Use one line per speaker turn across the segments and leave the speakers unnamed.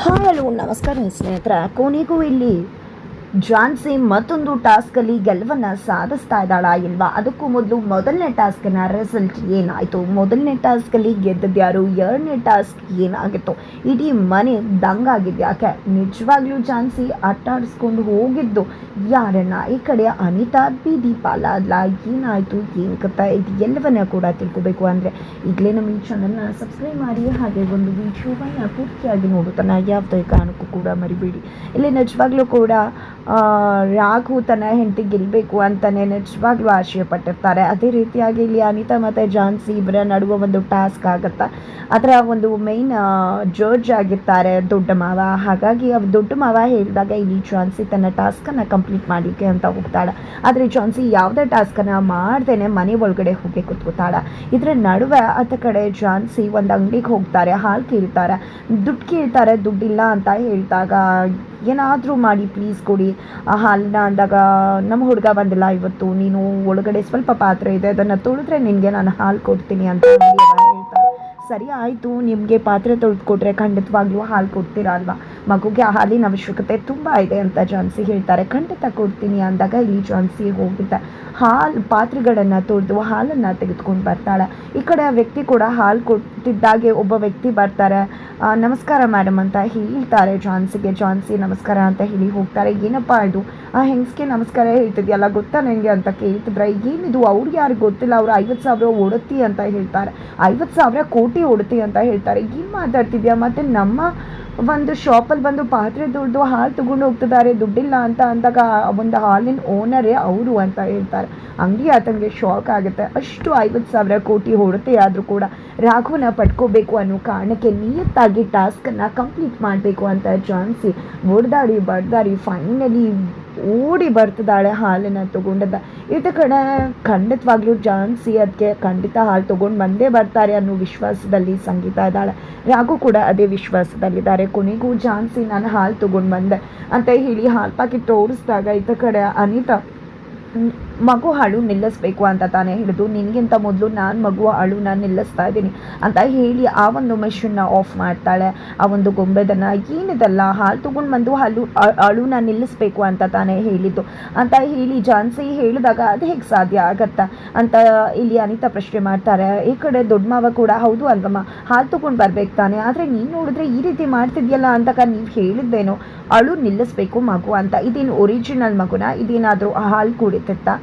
Hi hello ನಮಸ್ಕಾರ ಸ್ನೇಹಿತರ ಕೊನೆಗೂ ಇಲ್ಲಿ ಜಾನ್ಸಿ ಮತ್ತೊಂದು ಟಾಸ್ಕಲ್ಲಿ ಗೆಲುವನ್ನು ಸಾಧಿಸ್ತಾ ಇದ್ದಾಳಾ ಇಲ್ವಾ? ಅದಕ್ಕೂ ಮೊದಲು ಮೊದಲನೇ ಟಾಸ್ಕ್ನ ರಿಸಲ್ಟ್ ಏನಾಯಿತು? ಮೊದಲನೇ ಟಾಸ್ಕಲ್ಲಿ ಗೆದ್ದದ್ದು ಯಾರು? ಎರಡನೇ ಟಾಸ್ಕ್ ಏನಾಗಿತ್ತು? ಇಡೀ ಮನೆ ದಂಗ್ ಯಾಕೆ ನಿಜವಾಗ್ಲೂ ಜಾನ್ಸಿ ಆಟಾಡಿಸ್ಕೊಂಡು ಹೋಗಿದ್ದು ಯಾರನ್ನ ಈ ಕಡೆ ಅನಿತಾ ಬಿ ದೀಪಾಲ ಅಲ್ಲ ಏನಾಯಿತು? ಏನು ಕಥ ಇದು? ಎಲ್ಲವನ್ನ ಕೂಡ ತಿಳ್ಕೊಬೇಕು ಅಂದರೆ ಈಗಲೇ ನಮ್ಮ ಈ ಚಾನಲ್ನ ಸಬ್ಸ್ಕ್ರೈಬ್ ಮಾಡಿ ಹಾಗೆ ಒಂದು ವಿಡಿಯೋವನ್ನು ಪೂರ್ತಿಯಾಗಿ ನೋಡುತ್ತಾನೆ ಯಾವುದೇ ಕಾರಣಕ್ಕೂ ಕೂಡ ಮರಿಬೇಡಿ. ಇಲ್ಲಿ ನಿಜವಾಗ್ಲೂ ಕೂಡ ರಾಘು ತನ್ನ ಹೆಂಡತಿ ಗೆಲ್ಲಬೇಕು ಅಂತಲೇ ನಿಜವಾಗ್ಲೂ ಆಶಯ ಪಟ್ಟಿರ್ತಾರೆ ಅದೇ ರೀತಿಯಾಗಿ ಇಲ್ಲಿ ಅನಿತಾ ಮತ್ತು ಜಾನ್ಸಿ ಇಬ್ಬರ ನಡುವ ಒಂದು ಟಾಸ್ಕ್ ಆಗುತ್ತಾ? ಅದರ ಒಂದು ಮೈನ್ ಜಡ್ಜ್ ಆಗಿರ್ತಾರೆ ದೊಡ್ಡ ಮಾವ. ಹಾಗಾಗಿ ಅವ್ ದೊಡ್ಡ ಮಾವ ಹೇಳಿದಾಗ ಇಲ್ಲಿ ಜಾನ್ಸಿ ತನ್ನ ಟಾಸ್ಕನ್ನು ಕಂಪ್ಲೀಟ್ ಮಾಡಲಿಕ್ಕೆ ಅಂತ ಹೋಗ್ತಾಳೆ. ಆದರೆ ಜಾನ್ಸಿ ಯಾವುದೇ ಟಾಸ್ಕನ್ನು ಮಾಡ್ದೇನೆ ಮನೆ ಒಳಗಡೆ ಹೋಗಿ ಕೂತ್ಕೋತಾಳೆ. ಇದರ ನಡುವೆ ಆತ ಕಡೆ ಜಾನ್ಸಿ ಒಂದು ಅಂಗಡಿಗೆ ಹೋಗ್ತಾರೆ. ಹಾಲು ಕೇಳ್ತಾರೆ. ದುಡ್ಡು ಕೇಳ್ತಾರೆ. ದುಡ್ಡಿಲ್ಲ ಅಂತ ಹೇಳಿದಾಗ ಏನಾದರೂ ಮಾಡಿ ಪ್ಲೀಸ್ ಕೊಡಿ. ಆ ಹಾಲನ್ನ ಅಂದಾಗ, ನಮ್ಮ ಹುಡುಗ ಬಂದಿಲ್ಲ ಇವತ್ತು. ನೀನು ಒಳಗಡೆ ಸ್ವಲ್ಪ ಪಾತ್ರೆ ಇದೆ, ಅದನ್ನು ತೊಳೆದ್ರೆ ನಿನಗೆ ನಾನು ಹಾಲು ಕೊಡ್ತೀನಿ ಅಂತ ಹೇಳ್ತಾರೆ. ಸರಿ, ಆಯಿತು. ನಿಮಗೆ ಪಾತ್ರೆ ತೊಳೆದು ಕೊಟ್ಟರೆ ಖಂಡಿತವಾಗ್ಲೂ ಹಾಲು ಕೊಡ್ತೀರಾ ಅಲ್ವಾ? ಮಗುಗೆ ಆ ಹಾಲಿನ ಅವಶ್ಯಕತೆ ತುಂಬ ಇದೆ ಅಂತ ಜಾನ್ಸಿ ಹೇಳ್ತಾರೆ. ಖಂಡಿತ ಕೊಡ್ತೀನಿ ಅಂದಾಗ ಇಲ್ಲಿ ಜಾನ್ಸಿ ಹೋಗಿದ್ದ ಹಾಲು ಪಾತ್ರೆಗಳನ್ನು ತೊಳೆದು ಹಾಲನ್ನು ತೆಗೆದುಕೊಂಡು ಬರ್ತಾಳೆ. ಈ ಕಡೆ ಆ ವ್ಯಕ್ತಿ ಕೂಡ ಹಾಲು ಕೊಟ್ಟಿದ್ದಾಗೆ ಒಬ್ಬ ವ್ಯಕ್ತಿ ಬರ್ತಾರೆ. ನಮಸ್ಕಾರ ಮೇಡಮ್ ಅಂತ ಹೇಳ್ತಾರೆ ಜಾನ್ಸಿಗೆ ಜಾನ್ಸಿ ನಮಸ್ಕಾರ ಅಂತ ಹೇಳಿ ಹೋಗ್ತಾರೆ. ಏನಪ್ಪ ಇದು? ಆ, ಹೆಂಗ್ಸ್ಗೆ ನಮಸ್ಕಾರ ಹೇಳ್ತಿದ್ಯಲ್ಲ, ಗೊತ್ತಾ ನನಗೆ ಅಂತ ಕೇಳ್ತಿದ್ರೆ. ಏನಿದು? ಅವ್ರಿಗೆ ಯಾರಿಗೆ ಗೊತ್ತಿಲ್ಲ. ಅವರು ಐವತ್ತು ಸಾವಿರ ಒಡತಿ ಅಂತ ಹೇಳ್ತಾರೆ. ಐವತ್ತು ಸಾವಿರ ಕೋಟಿ ಒಡತಿ ಅಂತ ಹೇಳ್ತಾರೆ. ಏನು ಮಾತಾಡ್ತಿದ್ಯಾ? ಮತ್ತು ನಮ್ಮ ಒಂದು ಶಾಪಲ್ಲಿ ಬಂದು ಪಾತ್ರೆ ದುಡ್ದು ಹಾಲು ತಗೊಂಡು ಹೋಗ್ತಿದ್ದಾರೆ, ದುಡ್ಡಿಲ್ಲ ಅಂತ ಅಂದಾಗ ಒಂದು ಹಾಲಿನ ಓನರೇ ಅವರು ಅಂತ ಹೇಳ್ತಾರೆ. ಅಂಗಡಿ ಆತಂಗೆ ಶಾಕ್ ಆಗುತ್ತೆ. ಅಷ್ಟು ಐವತ್ತು ಸಾವಿರ ಕೋಟಿ ಹೊರತೆ ಆದರೂ ಕೂಡ ರಾಘವನ ಪಡ್ಕೋಬೇಕು ಅನ್ನೋ ಕಾರಣಕ್ಕೆ ನಿಯತ್ತಾಗಿ ಟಾಸ್ಕನ್ನು ಕಂಪ್ಲೀಟ್ ಮಾಡಬೇಕು ಅಂತ ಜಾನ್ಸಿ ಹೊಡೆದಾಡಿ, ಬಡ್ದಾಡಿ ಫೈನಲಿ ಓಡಿ ಬರ್ತಿದ್ದಾಳೆ ಹಾಲನ್ನು ತಗೊಂಡದ ಇತ ಕಡೆ ಖಂಡಿತವಾಗ್ಲೂ ಜಾನ್ಸಿ ಅದಕ್ಕೆ ಖಂಡಿತ ಹಾಲು ತೊಗೊಂಡು ಬಂದೇ ಬರ್ತಾರೆ ಅನ್ನೋ ವಿಶ್ವಾಸದಲ್ಲಿ ಸಂಗೀತ ಇದ್ದಾಳೆ. ರಾಘು ಕೂಡ ಅದೇ ವಿಶ್ವಾಸದಲ್ಲಿದ್ದಾರೆ. ಕೊನೆಗೂ ಜಾನ್ಸಿ ನಾನು ಹಾಲು ತೊಗೊಂಡು ಬಂದೆ ಅಂತ ಹೇಳಿ ಹಾಲು ಪಾಕಿ ತೋರಿಸಿದಾಗ ಇತ ಕಡೆ ಅನಿತಾ ಮಗು ಹಾಳು ನಿಲ್ಲಿಸ್ಬೇಕು ಅಂತ ತಾನೇ ಹೇಳಿದ್ದು ನಿನಗಿಂತ ಮೊದಲು ನಾನು ಮಗು ನಾನು ನಿಲ್ಲಿಸ್ತಾ ಇದ್ದೀನಿ ಅಂತ ಹೇಳಿ ಆ ಒಂದು ಮೆಷನ್ನ ಆಫ್ ಮಾಡ್ತಾಳೆ. ಆ ಒಂದು ಗೊಂಬೆದನ್ನು ಏನಿದಲ್ಲ ಹಾಲು ತೊಗೊಂಡು ಬಂದು ಹಾಲು ಅ- ಅಳುನ ನಿಲ್ಲಿಸ್ಬೇಕು ಅಂತ ತಾನೇ ಹೇಳಿದ್ದು. ಅಂತ ಹೇಳಿ ಜಾನ್ಸಿ ಹೇಳಿದಾಗ ಅದು ಹೇಗೆ ಸಾಧ್ಯ ಆಗತ್ತಾ ಅಂತ ಇಲ್ಲಿ ಅನಿತಾ ಪ್ರಶ್ನೆ ಮಾಡ್ತಾರೆ. ಈ ಕಡೆ ದೊಡ್ಡ ಮಾವ ಕೂಡ, ಹೌದು ಅಲ್ವಮ್ಮ, ಹಾಲು ತೊಗೊಂಡು ಬರ್ಬೇಕು ತಾನೆ, ಆದರೆ ನೀನು ನೋಡಿದ್ರೆ ಈ ರೀತಿ ಮಾಡ್ತಿದ್ಯಲ್ಲ ಅಂತ ನೀವು ಹೇಳಿದ್ದೇನು ಅಳು ನಿಲ್ಲಿಸ್ಬೇಕು ಮಗು ಅಂತ. ಇದೇನು ಒರಿಜಿನಲ್ ಮಗುನ? ಇದೇನಾದರೂ ಹಾಲು ಕುಡಿತಿತ್ತಾ?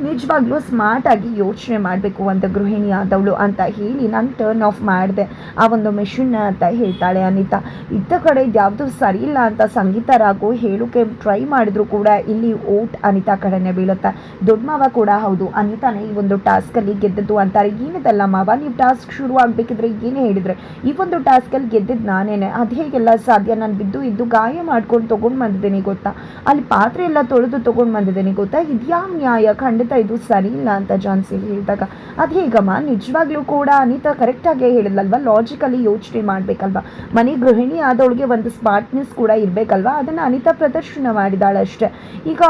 ನಿಜವಾಗ್ಲೂ ಸ್ಮಾರ್ಟಾಗಿ ಯೋಚನೆ ಮಾಡಬೇಕು ಅಂತ ಗೃಹಿಣಿ ಆದವಳು ಅಂತ ಹೇಳಿ ನಾನು ಟರ್ನ್ ಆಫ್ ಮಾಡಿದೆ. ಆ ಒಂದು ಮೆಷಿನ್ನ ಅಂತ ಹೇಳ್ತಾಳೆ ಅನಿತಾ. ಇದ್ದ ಕಡೆ ಇದ್ಯಾವುದು ಸರಿ ಇಲ್ಲ ಅಂತ ಸಂಗೀತ ರಾಗು ಹೇಳೋಕೆ ಟ್ರೈ ಮಾಡಿದ್ರು ಕೂಡ ಇಲ್ಲಿ ಓಟ್ ಅನಿತಾ ಕಡೆನೇ ಬೀಳುತ್ತೆ. ದೊಡ್ಡ ಮಾವ ಕೂಡ ಹೌದು. ಅನಿತಾನೇ ಈ ಒಂದು ಟಾಸ್ಕಲ್ಲಿ ಗೆದ್ದದ್ದು ಅಂತಾರೆ. ಏನಿದಲ್ಲ ಮಾವ, ನೀವು ಟಾಸ್ಕ್ ಶುರು ಆಗಬೇಕಿದ್ರೆ ಏನೇ ಹೇಳಿದರೆ. ಈ ಒಂದು ಟಾಸ್ಕಲ್ಲಿ ಗೆದ್ದಿದ್ದು ನಾನೇನೆ. ಅದು ಹೇಗೆಲ್ಲ ಸಾಧ್ಯ? ನಾನು ಬಿದ್ದು ಇದ್ದು ಗಾಯ ಮಾಡ್ಕೊಂಡು ತೊಗೊಂಡು ಬಂದಿದ್ದೀನಿ ಗೊತ್ತಾ? ಅಲ್ಲಿ ಪಾತ್ರೆ ಎಲ್ಲ ತೊಳೆದು ತೊಗೊಂಡು ಬಂದಿದ್ದೀನಿ ಗೊತ್ತಾ? ಇದ್ಯಾವ ನ್ಯಾಯ? ಖಂಡಿತ ಇದು ಸರಿ ಇಲ್ಲ ಅಂತ ಜಾನ್ಸಿ ಹೇಳಿದಾಗ, ಅದು ಹೇಗಮ್ಮ? ನಿಜವಾಗ್ಲೂ ಕೂಡ ಅನಿತಾ ಕರೆಕ್ಟಾಗೇ ಹೇಳಿದ್ಲಲ್ವಾ? ಲಾಜಿಕಲಿ ಯೋಚನೆ ಮಾಡಬೇಕಲ್ವಾ? ಮನೆ ಗೃಹಿಣಿ ಆದವಳಿಗೆ ಒಂದು ಸ್ಮಾರ್ಟ್ನೆಸ್ ಕೂಡ ಇರಬೇಕಲ್ವಾ? ಅದನ್ನು ಅನಿತಾ ಪ್ರದರ್ಶನ ಮಾಡಿದಾಳೆ ಅಷ್ಟೇ. ಈಗ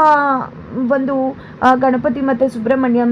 ಒಂದು ಗಣಪತಿ ಮತ್ತು ಸುಬ್ರಹ್ಮಣ್ಯಂ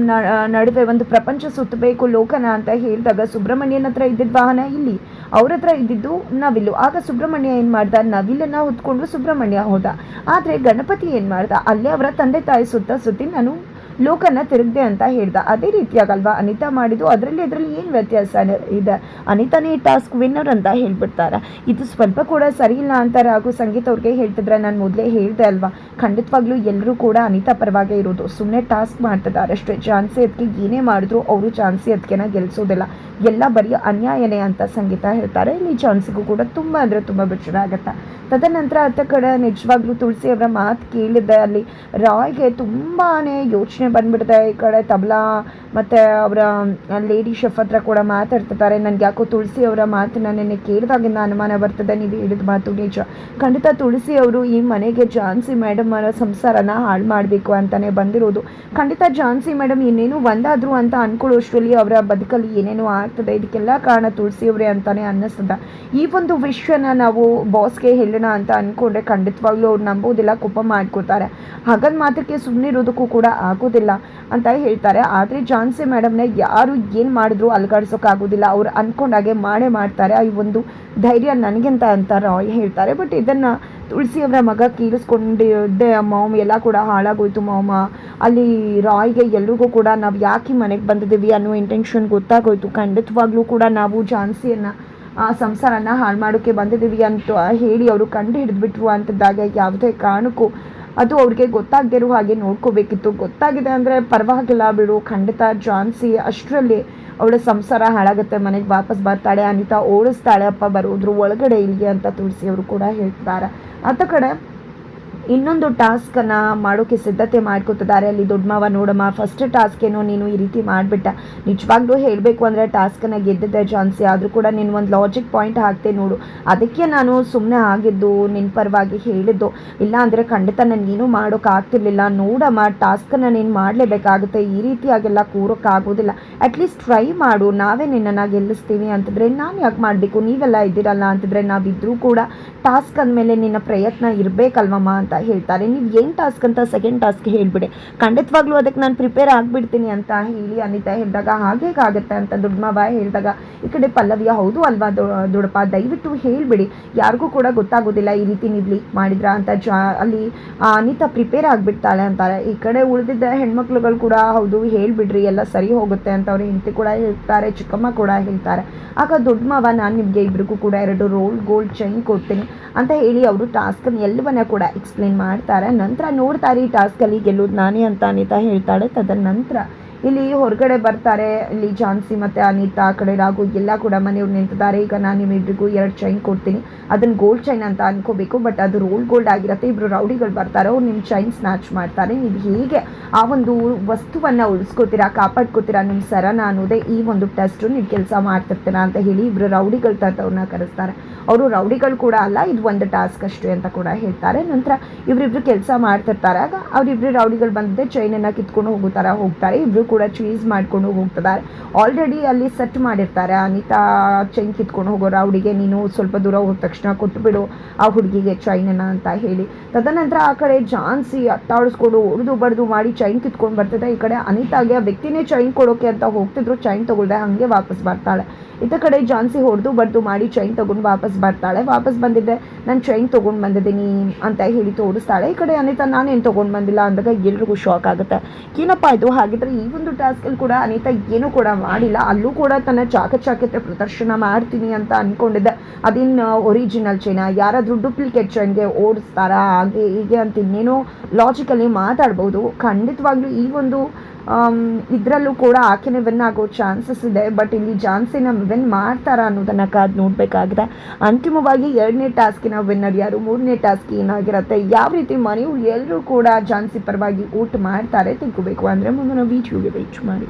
ನಡುವೆ ಒಂದು ಪ್ರಪಂಚ ಸುತ್ತಬೇಕು ಲೋಕನ ಅಂತ ಹೇಳಿದಾಗ, ಸುಬ್ರಹ್ಮಣ್ಯನ ಹತ್ರ ಇದ್ದಿದ್ದ ವಾಹನ ಇಲ್ಲಿ, ಅವ್ರ ಹತ್ರ ಇದ್ದಿದ್ದು ನವಿಲು. ಆಗ ಸುಬ್ರಹ್ಮಣ್ಯ ಏನು ಮಾಡ್ದ? ನವಿಲನ್ನ ಹೊತ್ಕೊಂಡು ಸುಬ್ರಹ್ಮಣ್ಯ ಹೋದ. ಆದರೆ ಗಣಪತಿ ಏನು ಮಾಡ್ದ? ಅಲ್ಲೇ ಅವರ ತಂದೆ ತಾಯಿ ಸುತ್ತ ಸುತ್ತಿ ನಾನು ಲೋಕನ ತಿರುಗಿದೆ ಅಂತ ಹೇಳ್ದ. ಅದೇ ರೀತಿಯಾಗಲ್ವಾ? ಅನಿತಾ ಮಾಡಿದ್ದು ಅದರಲ್ಲಿ ಅದರಲ್ಲಿ ಏನು ವ್ಯತ್ಯಾಸ ಇದೆ? ಅನಿತಾನೇ ಟಾಸ್ಕ್ ವಿನ್ನರ್ ಅಂತ ಹೇಳ್ಬಿಡ್ತಾರೆ. ಇದು ಸ್ವಲ್ಪ ಕೂಡ ಸರಿ ಇಲ್ಲ ಅಂತ ಹಾಗೂ ಸಂಗೀತ ಅವ್ರಿಗೆ ಹೇಳ್ತಿದ್ರೆ. ನಾನು ಮೊದಲೇ ಹೇಳ್ದೆ ಅಲ್ವಾ? ಖಂಡಿತವಾಗ್ಲೂ ಎಲ್ಲರೂ ಕೂಡ ಅನಿತಾ ಪರವಾಗೇ ಇರೋದು. ಸುಮ್ಮನೆ ಟಾಸ್ಕ್ ಮಾಡ್ತಿದ್ದಾರೆ ಅಷ್ಟೇ ಝಾನ್ಸಿ ಅದಕ್ಕೆ ಏನೇ ಮಾಡಿದ್ರು ಅವರು ಚಾನ್ಸಿ ಅದಕ್ಕೆನ ಗೆಲ್ಸೋದಿಲ್ಲ. ಎಲ್ಲ ಬರೀ ಅನ್ಯಾಯನೇ ಅಂತ ಸಂಗೀತ ಹೇಳ್ತಾರೆ. ಇಲ್ಲಿ ಚಾನ್ಸಿಗೂ ಕೂಡ ತುಂಬ ಅಂದರೆ ತುಂಬ ಬೇಜಾರ ಆಗುತ್ತೆ. ತದನಂತರ ಅತ್ತ ಕಡೆ ನಿಜವಾಗ್ಲೂ ತುಳಸಿ ಅವರ ಮಾತು ಕೇಳಿದ್ದೆ ಅಲ್ಲಿ. ರಾಯ್ಗೆ ತುಂಬಾ ಯೋಚನೆ ಬಂದ್ಬಿಡುತ್ತೆ ಈ ಕಡೆ ತಬಲಾ ಮತ್ತು ಅವರ ಲೇಡಿ ಶೆಫ್ ಹತ್ರ ಕೂಡ ಮಾತಾಡ್ತಿರ್ತಾರೆ. ನನಗೆ ಯಾಕೋ ತುಳಸಿ ಅವರ ಮಾತನ್ನ ನಿನ್ನೆ ಕೇಳಿದಾಗಿಂದ ಅನುಮಾನ ಬರ್ತದೆ, ನೀವು ಹೇಳಿದ ಮಾತು ನಿಜ. ಖಂಡಿತ ತುಳಸಿ ಅವರು ಈ ಮನೆಗೆ ಜಾನ್ಸಿ ಮೇಡಮ್ ಅವರ ಸಂಸಾರನ ಹಾಳು ಮಾಡಬೇಕು ಅಂತಲೇ ಬಂದಿರೋದು. ಖಂಡಿತ ಜಾನ್ಸಿ ಮೇಡಮ್ ಇನ್ನೇನು ಒಂದಾದ್ರು ಅಂತ ಅನ್ಕೊಳ್ಳೋಷ್ಟರಲ್ಲಿ ಅವರ ಬದುಕಲ್ಲಿ ಏನೇನೋ ಆಗ್ತದೆ, ಇದಕ್ಕೆಲ್ಲ ಕಾರಣ ತುಳಸಿ ಅವರೇ ಅಂತಾನೆ ಅನ್ನಿಸ್ತದೆ. ಈ ಒಂದು ವಿಷಯನ ನಾವು ಬಾಸ್ಗೆ ಹೇಳೋಣ ಅಂತ ಅಂದ್ಕೊಂಡ್ರೆ ಖಂಡಿತವಾಗ್ಲೂ ಅವ್ರು ನಂಬೋದಿಲ್ಲ ಕೋಪ ಮಾಡ್ಕೊತಾರೆ ಹಾಗಂದ್ ಮಾತ್ರಕ್ಕೆ ಸುಮ್ಮನೆ ಇರೋದಕ್ಕೂ ಕೂಡ ಆಗೋದಿಲ್ಲ. ಆಗೋದಿಲ್ಲ ಅಂತ ಹೇಳ್ತಾರೆ. ಆದರೆ ಜಾನ್ಸಿ ಮೇಡಮ್ನ ಯಾರು ಏನು ಮಾಡಿದ್ರು ಅಲ್ಗಾಡ್ಸೋಕ್ಕಾಗೋದಿಲ್ಲ ಅವ್ರು ಅಂದ್ಕೊಂಡಾಗೆ ಮಾಡೇ ಮಾಡ್ತಾರೆ. ಈ ಒಂದು ಧೈರ್ಯ ನನಗಿಂತ ಅಂತ ರಾಯ್ ಹೇಳ್ತಾರೆ. ಬಟ್ ಇದನ್ನು ತುಳಸಿಯವರ ಮಗ ಕೀಳಿಸ್ಕೊಂಡಿದ್ದೆ ಮಾಮ್ ಎಲ್ಲ ಕೂಡ ಹಾಳಾಗೋಯ್ತು ಮಾಮ ಅಲ್ಲಿ ರಾಯ್ಗೆ ಎಲ್ರಿಗೂ ಕೂಡ ನಾವು ಯಾಕೆ ಮನೆಗೆ ಬಂದಿದ್ದೀವಿ ಅನ್ನೋ ಇಂಟೆನ್ಷನ್ ಗೊತ್ತಾಗೋಯ್ತು. ಖಂಡಿತವಾಗ್ಲೂ ಕೂಡ ನಾವು ಝಾನ್ಸಿಯನ್ನು ಆ ಸಂಸಾರನ ಹಾಳು ಮಾಡೋಕ್ಕೆ ಬಂದಿದ್ದೀವಿ ಅಂತ ಹೇಳಿ ಅವರು ಕಂಡು ಹಿಡಿದ್ಬಿಟ್ರು ಅಂತಿದ್ದಾಗ ಯಾವುದೇ ಕಾರಣಕ್ಕೂ ಅದು ಅವ್ರಿಗೆ ಗೊತ್ತಾಗದೇ ಇರೋ ಹಾಗೆ ನೋಡ್ಕೋಬೇಕಿತ್ತು. ಗೊತ್ತಾಗಿದೆ ಅಂದರೆ ಪರವಾಗಿಲ್ಲ ಬಿಡು, ಖಂಡಿತ ಜಾನ್ಸಿ ಅಷ್ಟರಲ್ಲಿ ಅವಳ ಸಂಸಾರ ಹಾಳಾಗುತ್ತೆ, ಮನೆಗೆ ವಾಪಸ್ ಬರ್ತಾಳೆ, ಅನಿತಾ ಓಡಿಸ್ತಾಳೆ, ಅಪ್ಪ ಬರೋದ್ರು ಒಳಗಡೆ ಇಲ್ಲಿಗೆ ಅಂತ ತುಳಸಿ ಅವರು ಕೂಡ ಹೇಳ್ತಾರೆ ಆತ ಕಡೆ ಇನ್ನೊಂದು ಟಾಸ್ಕನ್ನು ಮಾಡೋಕ್ಕೆ ಸಿದ್ಧತೆ ಮಾಡ್ಕೊತಿದ್ದಾರೆ. ಅಲ್ಲಿ ದೊಡ್ಡ ಮಾವ ನೋಡಮ್ಮ ಫಸ್ಟ್ ಟಾಸ್ಕ್ ಏನೋ ನೀನು ಈ ರೀತಿ ಮಾಡಿಬಿಟ್ಟ. ನಿಜವಾಗ್ಲೂ ಹೇಳಬೇಕು ಅಂದರೆ ಟಾಸ್ಕನ್ನು ಗೆದ್ದಿದ್ದೆ ಚಾನ್ಸಿ ಆದರೂ ಕೂಡ ನೀನು ಒಂದು ಲಾಜಿಕ್ ಪಾಯಿಂಟ್ ಹಾಕ್ತೆ ನೋಡು. ಅದಕ್ಕೆ ನಾನು ಸುಮ್ಮನೆ ಆಗಿದ್ದು ನಿನ್ನ ಪರವಾಗಿ ಹೇಳಿದ್ದು. ಇಲ್ಲ ಅಂದರೆ ಖಂಡಿತ ನನಗೇನು ಮಾಡೋಕ್ಕಾಗ್ತಿರ್ಲಿಲ್ಲ ನೋಡಮ್ಮ ಟಾಸ್ಕನ್ನು ನೀನು ಮಾಡಲೇಬೇಕಾಗುತ್ತೆ. ಈ ರೀತಿಯಾಗೆಲ್ಲ ಕೂರೋಕ್ಕಾಗೋದಿಲ್ಲ ಅಟ್ಲೀಸ್ಟ್ ಟ್ರೈ ಮಾಡು. ನಾವೇ ನಿನ್ನನ್ನು ಗೆಲ್ಲಿಸ್ತೀವಿ ಅಂತಂದರೆ ನಾನು ಯಾಕೆ ಮಾಡಬೇಕು? ನೀವೆಲ್ಲ ಇದ್ದೀರಲ್ಲ ಅಂತಂದರೆ ನಾವಿದ್ರೂ ಕೂಡ ಟಾಸ್ಕ್ ಅಂದಮೇಲೆ ನಿನ್ನ ಪ್ರಯತ್ನ ಇರಬೇಕಲ್ವಮ್ಮ ಅಂತ. ಹೇಳ್ತಾರೆ. ನೀವು ಏನು ಟಾಸ್ಕ್ ಅಂತ ಸೆಕೆಂಡ್ ಟಾಸ್ಕ್ ಹೇಳಿಬಿಡಿ. ಖಂಡಿತವಾಗ್ಲೂ ಅದಕ್ಕೆ ನಾನು ಪ್ರಿಪೇರ್ ಆಗಿಬಿಡ್ತೀನಿ ಅಂತ ಹೇಳಿ ಅನಿತಾ ಹೇಳಿದಾಗ ಹಾಗೆ ಹಾಗೇಗಾಗುತ್ತೆ ಅಂತ ದೊಡ್ಡಮ್ಮ ಹೇಳಿದಾಗ, ಈ ಕಡೆ ಪಲ್ಲವಿಯ ಹೌದು ಅಲ್ವಾ ದುಡಪ ದಯವಿಟ್ಟು ಹೇಳಿಬಿಡಿ. ಯಾರಿಗೂ ಕೂಡ ಗೊತ್ತಾಗೋದಿಲ್ಲ ಈ ರೀತಿ ನೀವು ಲೀಕ್ ಮಾಡಿದ್ರಾ ಅಂತ ಜಾ, ಅಲ್ಲಿ ಅನಿತಾ ಪ್ರಿಪೇರ್ ಆಗಿಬಿಡ್ತಾಳೆ ಅಂತಾರೆ. ಈ ಕಡೆ ಉಳಿದಿದ್ದ ಹೆಣ್ಮಕ್ಳುಗಳು ಕೂಡ ಹೌದು ಹೇಳಿಬಿಡ್ರಿ, ಎಲ್ಲ ಸರಿ ಹೋಗುತ್ತೆ ಅಂತ ಅವ್ರ ಹೆಂಡತಿ ಕೂಡ ಹೇಳ್ತಾರೆ, ಚಿಕ್ಕಮ್ಮ ಕೂಡ ಹೇಳ್ತಾರೆ. ಆಗ ದೊಡ್ಡ ನಾನು ನಿಮಗೆ ಇಬ್ರಿಗೂ ಕೂಡ ಎರಡು ರೋಲ್ ಗೋಲ್ಡ್ ಚೈನ್ ಕೊಡ್ತೀನಿ ಅಂತ ಹೇಳಿ ಅವರು ಟಾಸ್ಕನ್ನು ಎಲ್ಲವನ್ನ ಕೂಡ ಎಕ್ಸ್ಪ್ಲೇನ್ ಮಾಡ್ತಾರೆ. ನಂತರ ನೋಡ್ತಾರೆ ಈ ಟಾಸ್ಕಲ್ಲಿ ಗೆಲ್ಲೋದು ನಾನೇ ಅಂತ ಅನಿತಾ ಹೇಳ್ತಾಳೆ. ತದನಂತರ ಇಲ್ಲಿ ಹೊರಗಡೆ ಬರ್ತಾರೆ. ಇಲ್ಲಿ ಜಾನ್ಸಿ ಮತ್ತು ಅನಿತಾ, ಆ ಕಡೆ ರಾಘು ಎಲ್ಲ ಕೂಡ ಮನೆಯವ್ರು ನಿಂತಿದ್ದಾರೆ. ಈಗ ನಾನು ನಿಮ್ಮಿಬ್ಬರಿಗೂ ಎರಡು ಚೈನ್ ಕೊಡ್ತೀನಿ. ಅದನ್ನು ಗೋಲ್ಡ್ ಚೈನ್ ಅಂತ ಅನ್ಕೋಬೇಕು ಬಟ್ ಅದು ರೋಲ್ ಗೋಲ್ಡ್ ಆಗಿರುತ್ತೆ. ಇಬ್ಬರು ರೌಡಿಗಳು ಬರ್ತಾರೆ. ಅವ್ರು ನಿಮ್ಮ ಚೈನ್ ಸ್ನ್ಯಾಚ್ ಮಾಡ್ತಾರೆ. ನೀವು ಹೇಗೆ ಆ ಒಂದು ವಸ್ತುವನ್ನು ಉಳಿಸ್ಕೋತೀರಾ, ಕಾಪಾಡ್ಕೋತೀರಾ ನಿಮ್ಮ ಸರನ ಅನ್ನೋದೇ ಈ ಒಂದು ಟೆಸ್ಟು ನೀವು ಕೆಲಸ ಮಾಡ್ತಿರ್ತೀರಾ ಅಂತ ಹೇಳಿ ಇಬ್ಬರು ರೌಡಿಗಳು ತರ್ತವ್ರನ್ನ ಕರೆಸ್ತಾರೆ. ಅವರು ರೌಡಿಗಳು ಕೂಡ ಅಲ್ಲ, ಇದು ಒಂದು ಟಾಸ್ಕ್ ಅಷ್ಟೇ ಅಂತ ಕೂಡ ಹೇಳ್ತಾರೆ. ನಂತರ ಇವರಿಬ್ರು ಕೆಲಸ ಮಾಡ್ತಿರ್ತಾರೆ. ಆಗ ಅವರಿಬ್ರು ರೌಡಿಗಳು ಬಂದಿದ್ದೆ ಚೈನನ್ನು ಕಿತ್ಕೊಂಡು ಹೋಗುತ್ತಾರೆ ಹೋಗ್ತಾರೆ. ಇಬ್ಬರು ಕೂಡ ಚೀಸ್ ಮಾಡ್ಕೊಂಡು ಹೋಗ್ತಿದ್ದಾರೆ. ಆಲ್ರೆಡಿ ಅಲ್ಲಿ ಸೆಟ್ ಮಾಡಿರ್ತಾರೆ. ಅನಿತಾ ಚೈನ್ ಕಿತ್ಕೊಂಡು ಹೋಗೋ ರೌಡಿಗೆ, ನೀನು ಸ್ವಲ್ಪ ದೂರ ಹೋದ ತಕ್ಷಣ ಕೊಟ್ಟುಬಿಡು ಆ ಹುಡುಗಿಗೆ ಚೈನನ್ನು ಅಂತ ಹೇಳಿ. ತದನಂತರ ಆ ಕಡೆ ಜಾನ್ಸಿ ಅಟ್ಟಾಡಿಸ್ಕೊಂಡು ಹೊಡೆದು ಬಡ್ದು ಮಾಡಿ ಚೈನ್ ಕಿತ್ಕೊಂಡು ಬರ್ತಿದ್ದೆ ಈ ಕಡೆ ಅನಿತಾಗೆ ಆ ವ್ಯಕ್ತಿನೇ ಚೈನ್ ಕೊಡೋಕೆ ಅಂತ ಹೋಗ್ತಿದ್ರು. ಚೈನ್ ತಗೊಳ್ದೆ ಹಾಗೆ ವಾಪಸ್ ಬರ್ತಾಳೆ. ಇತ್ತ ಕಡೆ ಜಾನ್ಸಿ ಹೊಡೆದು ಬಡ್ದು ಮಾಡಿ ಚೈನ್ ತಗೊಂಡು ವಾಪಸ್ ಬರ್ತಾಳೆ, ವಾಪಸ್ ಬಂದಿದ್ದೆ, ನಾನು ಚೈನ್ ತೊಗೊಂಡು ಬಂದಿದ್ದೀನಿ ಅಂತ ಹೇಳಿ ತೋರಿಸ್ತಾಳೆ. ಈ ಕಡೆ ಅನಿತಾ, ನಾನೇನು ತೊಗೊಂಡು ಬಂದಿಲ್ಲ ಅಂದಾಗ ಎಲ್ರಿಗೂ ಶಾಕ್ ಆಗುತ್ತೆ. ಏನಪ್ಪ ಇದು? ಹಾಗಿದ್ರೆ ಈ ಒಂದು ಟಾಸ್ಕಲ್ಲಿ ಕೂಡ ಅನಿತಾ ಏನೂ ಕೂಡ ಮಾಡಿಲ್ಲ. ಅಲ್ಲೂ ಕೂಡ ತನ್ನ ಚಾಕಚಾಕ್ಯತೆ ಪ್ರದರ್ಶನ ಮಾಡ್ತೀನಿ ಅಂತ ಅಂದ್ಕೊಂಡಿದ್ದೆ ಅದಿನ್ನು ಒರಿಜಿನಲ್ ಚೈನ ಯಾರಾದರೂ ಡೂಪ್ಲಿಕೇಟ್ ಚೈನ್ಗೆ ಓಡಿಸ್ತಾರಾ? ಹಾಗೆ ಹೀಗೆ ಅಂತ ಇನ್ನೇನೋ ಲಾಜಿಕಲಿ ಮಾತಾಡ್ಬೋದು. ಖಂಡಿತವಾಗ್ಲೂ ಈ ಒಂದು ಇದರಲ್ಲೂ ಕೂಡ ಆಕೆನೇ ವಿನ್ ಆಗೋ ಚಾನ್ಸಸ್ ಇದೆ. ಬಟ್ ಇಲ್ಲಿ ಜಾನ್ಸಿನ ವಿನ್ ಮಾಡ್ತಾರಾ ಅನ್ನೋದನ್ನು ಕಾದ್ ನೋಡಬೇಕಾಗಿದೆ. ಅಂತಿಮವಾಗಿ ಎರಡನೇ ಟಾಸ್ಕಿನ ವಿನ್ನರ್ ಯಾರು? ಮೂರನೇ ಟಾಸ್ಕ್ ಏನಾಗಿರುತ್ತೆ? ಯಾವ ರೀತಿ ಮನೆಯು ಎಲ್ಲರೂ ಕೂಡ ಜಾನ್ಸಿ ಪರವಾಗಿ ಊಟ ಮಾಡ್ತಾರೆ ತಿಳ್ಕೋಬೇಕು ಅಂದರೆ ಮುಂದಿನ ವೀಡಿಯೋಗೆ ಬೀಚ್ ಮಾಡಿ.